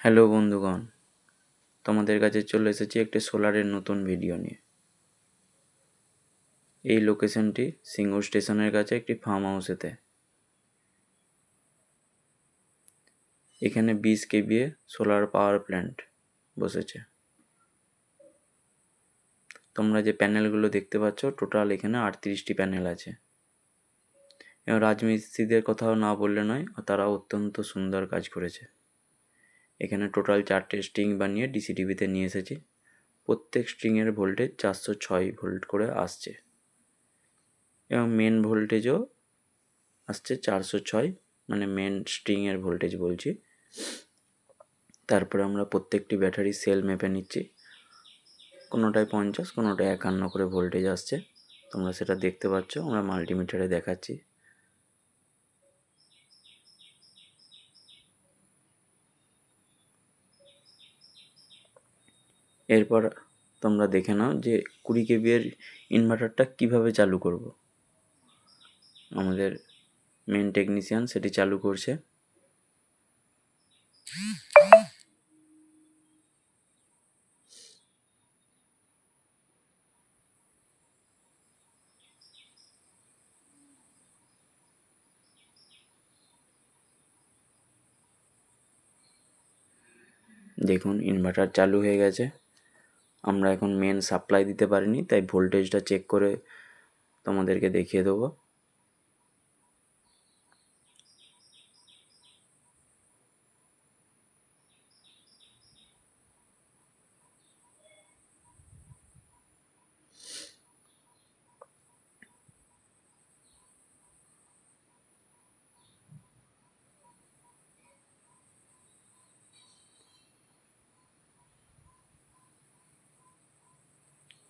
Hello বন্ধুগণ, তোমাদের কাছে চলে এসেছি একটি সোলারের নতুন ভিডিও নিয়ে। এই লোকেশনটি সিঙ্গু স্টেশনের কাছে একটি ফার্ম হাউসেতে এখানে বিশ কেবিএ সোলার পাওয়ার প্ল্যান্ট বসেছে। তোমরা যে প্যানেলগুলো দেখতে পাচ্ছ টোটাল এখানে আটত্রিশটি প্যানেল আছে। এবং রাজমিস্ত্রিদের কথাও না বললে নয় তারা অত্যন্ত সুন্দর কাজ করেছে। এখানে টোটাল চারটে স্ট্রিং বানিয়ে ডিসিটিভিতে নিয়ে এসেছি। প্রত্যেক স্ট্রিংয়ের ভোল্টেজ চারশো ছয় ভোল্ট করে আসছে। এবং মেন ভোল্টেজও আসছে চারশো ছয় মানে মেন স্ট্রিংয়ের ভোল্টেজ বলছি। তারপরে আমরা প্রত্যেকটি ব্যাটারি সেল মেপে নিচ্ছি। কোনোটায় পঞ্চাশ, কোনোটায় একান্ন করে ভোল্টেজ আসছে। তোমরা সেটা দেখতে পাচ্ছ, আমরা মাল্টিমিটারে দেখাচ্ছি। এরপর তোমরা দেখে নাও যে কুড়ি কেবিএর ইনভার্টারটা কীভাবে চালু করব। আমাদের মেন টেকনিশিয়ান সেটি চালু করছে। দেখুন ইনভার্টার চালু হয়ে গেছে। আমরা এখন মেন সাপ্লাই দিতে পারিনি তাই ভোল্টেজটা চেক করে তোমাদেরকে দেখিয়ে দেবো।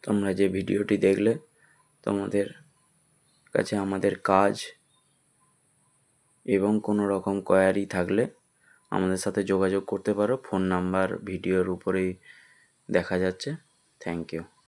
তোমরা যে ভিডিওটি দেখলে, তোমাদের কাছে আমাদের কাজ এবং কোনো রকম কোয়ারি থাকলে আমাদের সাথে যোগাযোগ করতে পারো। ফোন নাম্বার, ভিডিওর উপরেই দেখা যাচ্ছে। Thank you